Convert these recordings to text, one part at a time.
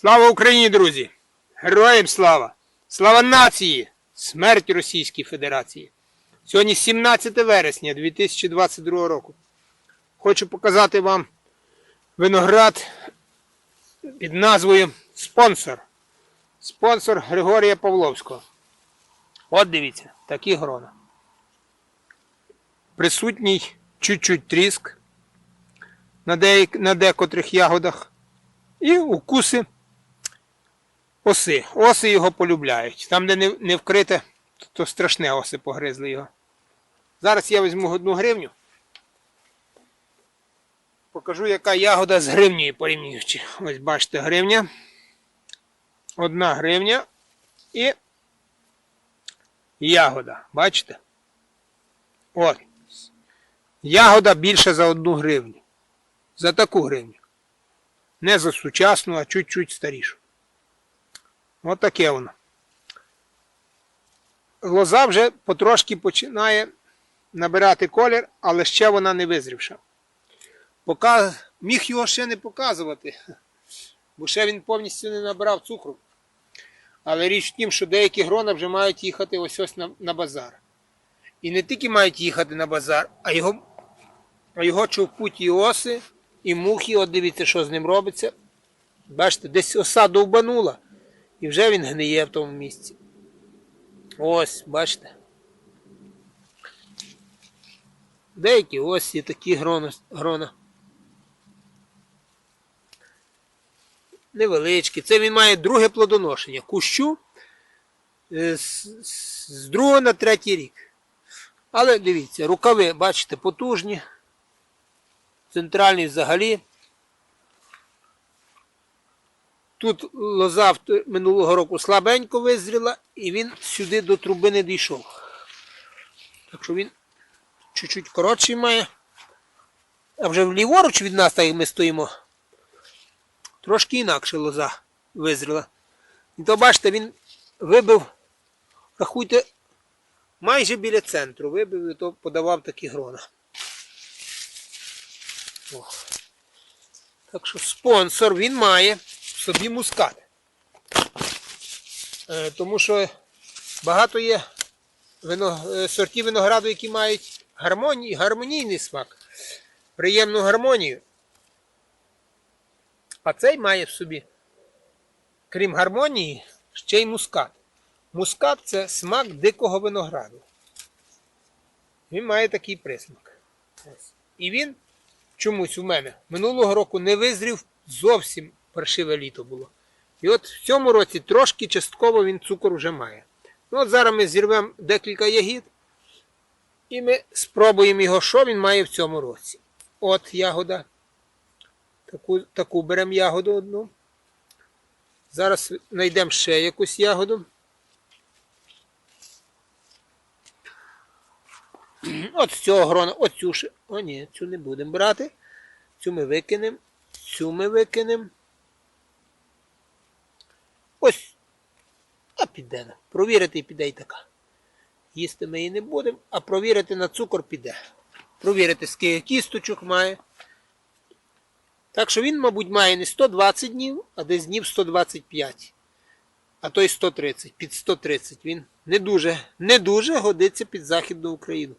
Слава Україні, друзі! Героям слава! Слава нації! Смерть Російській Федерації! Сьогодні 17 вересня 2022 року. Хочу показати вам виноград під назвою Спонсор. Спонсор Григорія Павловського. От дивіться, такі грона. Присутній чуть-чуть тріск на, деяк... на декотрих ягодах. І укуси оси. Оси його полюбляють. Там, де не, не вкрите, то страшне оси погризли його. Зараз я візьму одну гривню. Покажу, яка ягода з гривнею порівнюючи. Ось бачите, гривня. Одна гривня і ягода. Бачите? От. Ягода більше за одну гривню. За таку гривню. Не за сучасну, а чуть-чуть старішу. От таке воно. Лоза вже потрошки починає набирати колір, але ще вона не визрівша. Пока... Міг його ще не показувати, бо ще він повністю не набрав цукру. Але річ в тім, що деякі грона вже мають їхати ось ось на, на базар. І не тільки мають їхати на базар, а його, а його човпуть і оси, і мухи. От дивіться, що з ним робиться. Бачите, десь оса довбанула, і вже він гниє в тому місці. Ось, бачите. Деякі ось є такі грона. Невеличкі. Це він має друге плодоношення. Кущу е, з- з другого на третій рік. Але дивіться, рукави, бачите, потужні. Центральний взагалі. Тут лоза минулого року слабенько визріла, і він сюди до труби не дійшов. Так що він чуть-чуть коротший має. А вже ліворуч від нас, так як ми стоїмо, трошки інакше лоза визріла. І то бачите, він вибив, рахуйте, майже біля центру вибив і то подавав такі грона. О. Так що спонсор він має собі мускат. Е, Тому що багато є е, сортів винограду, які мають гармоній, гармонійний смак, приємну гармонію. А цей має в собі, крім гармонії, ще й мускат. Мускат це смак дикого винограду. Він має такий присмак. І він чомусь у мене минулого року не визрів зовсім паршиве літо було. І от в цьому році трошки частково він цукор вже має. Ну от зараз ми зірвемо декілька ягід і ми спробуємо його, що він має в цьому році. От ягода. Таку, таку беремо ягоду одну. Зараз знайдемо ще якусь ягоду. От з цього грона, оцю ще. О, ні, цю не будемо брати. Цю ми викинемо. Цю ми викинемо. Ось. А піде. Провірити піде і така. Їсти ми її не будемо, а провірити на цукор піде. Провірити, скільки кісточок має. Так що він, мабуть, має не 120 днів, а десь днів 125. А то й 130. Під 130. Він не дуже, не дуже годиться під Західну Україну.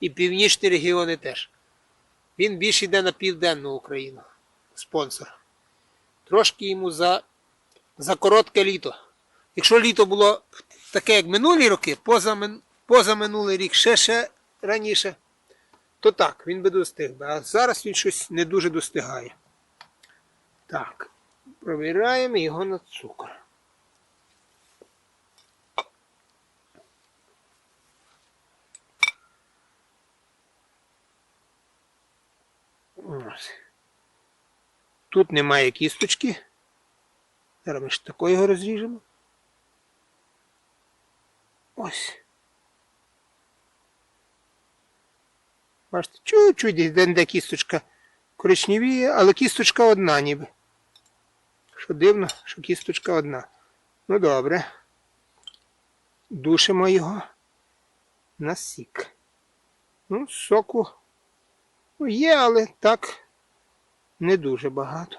І північні регіони теж. Він більше йде на південну Україну. Спонсор. Трошки йому за, за коротке літо. Якщо літо було таке, як минулі роки, поза, мин- рік, ще ще раніше, то так, він би достиг. А зараз він щось не дуже достигає. Так, провіряємо його на цукор. Ось. Тут немає кісточки. Зараз ми ж тако його розріжемо. Ось. Бачите, чуть-чуть десь де, де кісточка коричневіє, але кісточка одна ніби. Що дивно, що кісточка одна. Ну добре. Душимо його на сік. Ну, соку ну, є, але так не дуже багато.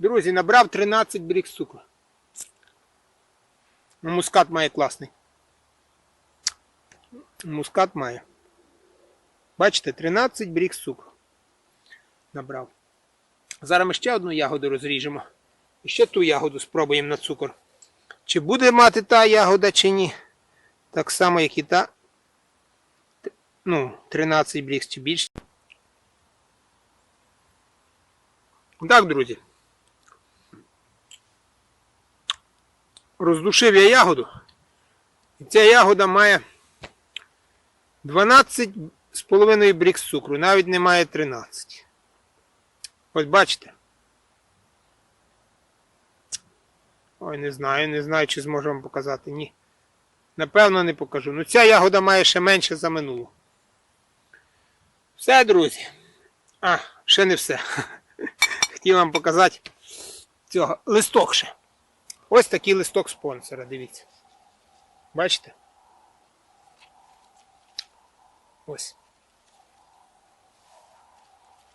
Друзі, набрав 13 брік цукру. Ну, мускат має класний. Мускат має. Бачите, 13 брік цукру. Набрав. Зараз ми ще одну ягоду розріжемо. І ще ту ягоду спробуємо на цукор. Чи буде мати та ягода, чи ні. Так само, як і та. Ну, 13 брікс чи більше. Так, друзі. Роздушив я ягоду. І ця ягода має 12,5 брікс цукру, навіть не має 13. Ось бачите. Ой, не знаю, не знаю, чи зможу вам показати. Ні. Напевно, не покажу. Ну ця ягода має ще менше за минулу. Все, друзі. А, ще не все. Хотів вам показати цього листок ще. Ось такий листок спонсора, дивіться. Бачите? Ось.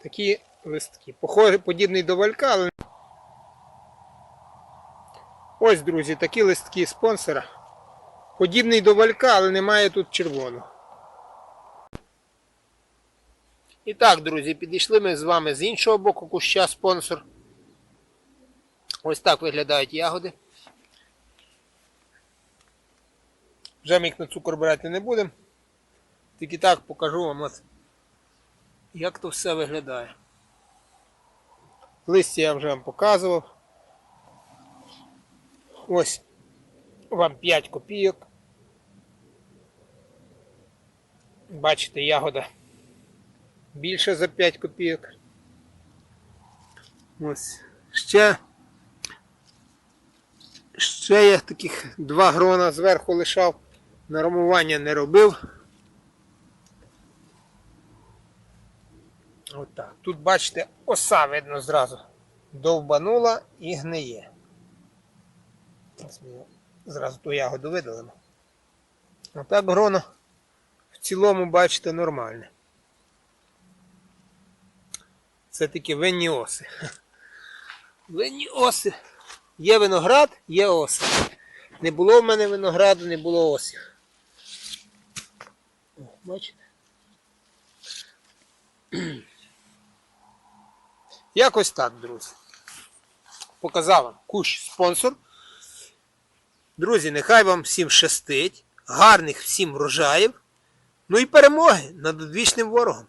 Такі листки. Похожий, подібний до валька, але. Ось, друзі, такі листки спонсора. Подібний до валька, але немає тут червоного. І так, друзі, підійшли ми з вами з іншого боку куща спонсор. Ось так виглядають ягоди. Вже ми їх на цукор брати не будемо. Тільки так покажу вам, от, як то все виглядає. Листя я вже вам показував. Ось вам 5 копійок. Бачите, ягода більше за 5 копійок. Ось. Ще. Ще я таких два грона зверху лишав. Нормування не робив. Отак. Тут, бачите, оса видно зразу. Довбанула і гниє. Зразу ту ягоду видалимо. Отак гроно в цілому, бачите, нормальне. Це такі винні оси. Винні оси. Є виноград, є оси. Не було в мене винограду, не було осів. Бачите? Якось так, друзі. Показав вам кущ спонсор. Друзі, нехай вам всім щастить, гарних всім врожаїв, ну і перемоги над одвічним ворогом.